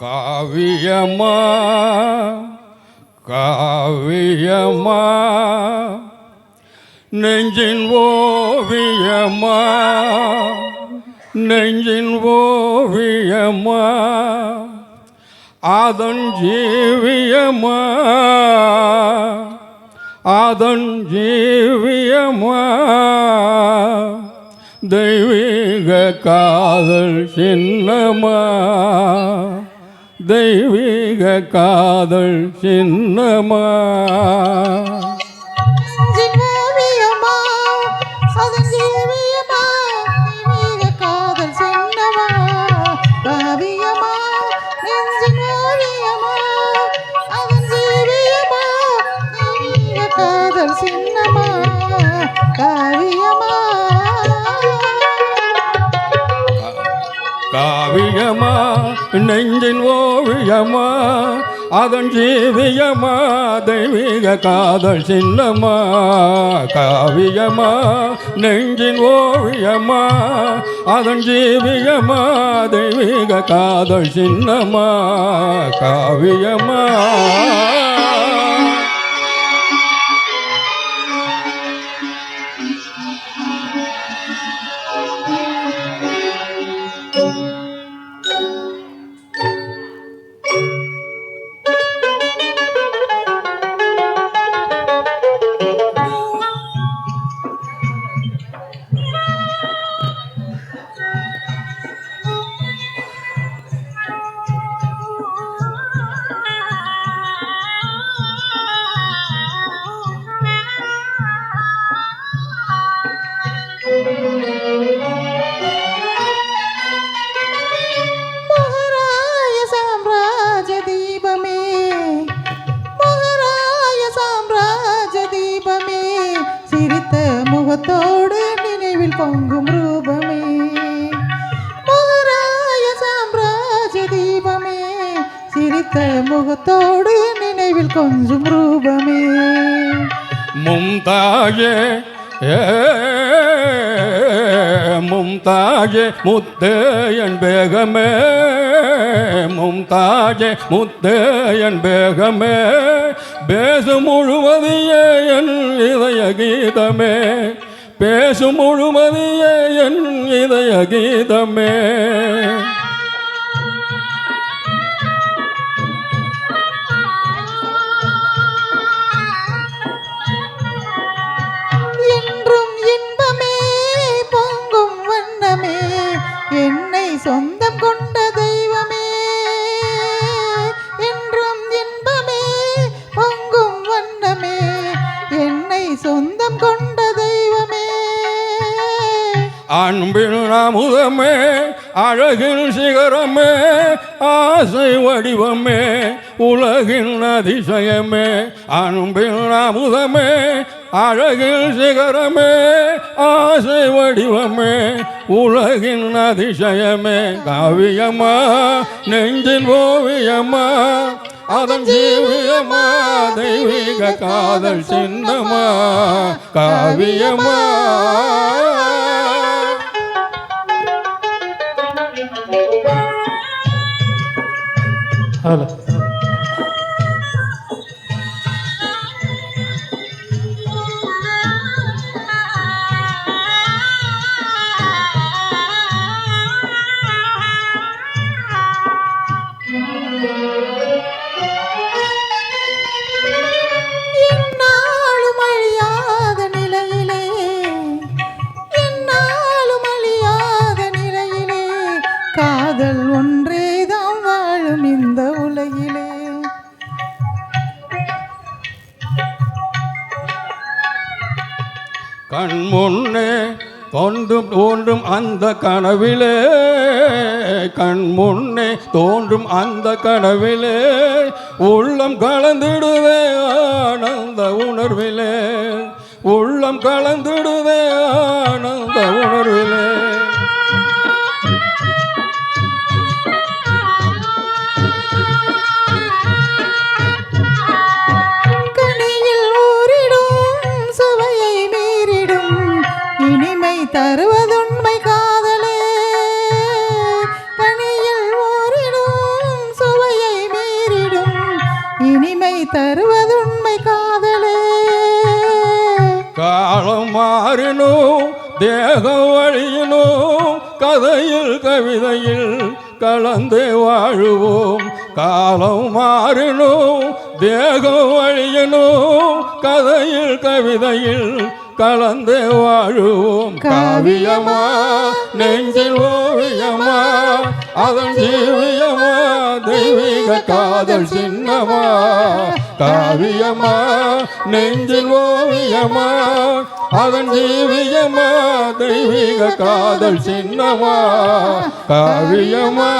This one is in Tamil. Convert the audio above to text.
காவியமா? காவியமா? நெஞ்சின் ஓவியமா? நெஞ்சின் ஓவியமா? அதன் ஜீவியமா அதன் ஜீவியமா தெய்வீக காதல் சின்னமா? தெய்வீக காதல் சின்னமா? காதல் சின்னமா, காவியம்? காவியமா. நெஞ்சின் ஓவியமா அதன் ஜீவியமா தெய்வீக காதல் சின்னமா காவியமா நெஞ்சின் ஓவியமா அதன் ஜீவியமா தெய்வீக காதல் சின்னமா காவியமா முகத்தோடு நினைவில் பொங்கும் ரூபமே. முகராய சாம்ராஜ்ய தீபமே. சிரித்த முகத்தோடு நினைவில் கொஞ்சம் ரூபமே. மும்தாஜே ஏ மும்தாஜே முத்தேயன் பேகமே. மும்தாஜே முத்தேயன் பேகமே. பேசு முழுவதையே என் இதய கீதமே. பேசும் முழுமதியே என் இதய கீதமே அன்பின் அமுதமே அழகின் சிகரமே ஆசை வடிவமே உலகின் அதிசயமே. அன்பின் அமுதமே அழகின் சிகரமே ஆசை வடிவமே உலகின் அதிசயமே. காவியம்மா நெஞ்சின் ஓவியம்மா அதன் ஜீவியமா தெய்வீக காதல் சின்னமா. காவியமா. هلا. கண் முன்னே தோன்றும் தோன்றும் அந்த கனவிலே. கண் முன்னே தோன்றும் அந்த கனவிலே. உள்ளம் கலந்திடுவே ஆனந்த உணர்விலே. உள்ளம் கலந்திடுவே ஆனந்த உணர்விலே. சொல்வதுண்மை காதலே. காலம் மாறினும் தேகம் வழியினும் கதையில் கவிதையில் கலந்து வாழுவோம். காலம் மாறினும் தேகம் வழியினும் கதையில் கவிதையில் கலந்து வாழுவோம். காவியமா நெஞ்சில் ஓவியமா அதன் ஜீவி தெய்வீக காதல் சின்னமா? காவியமா? நெஞ்சில் ஓவியமா? அதன் ஜீவியமா தெய்வீக காதல் சின்னமா? காவியமா?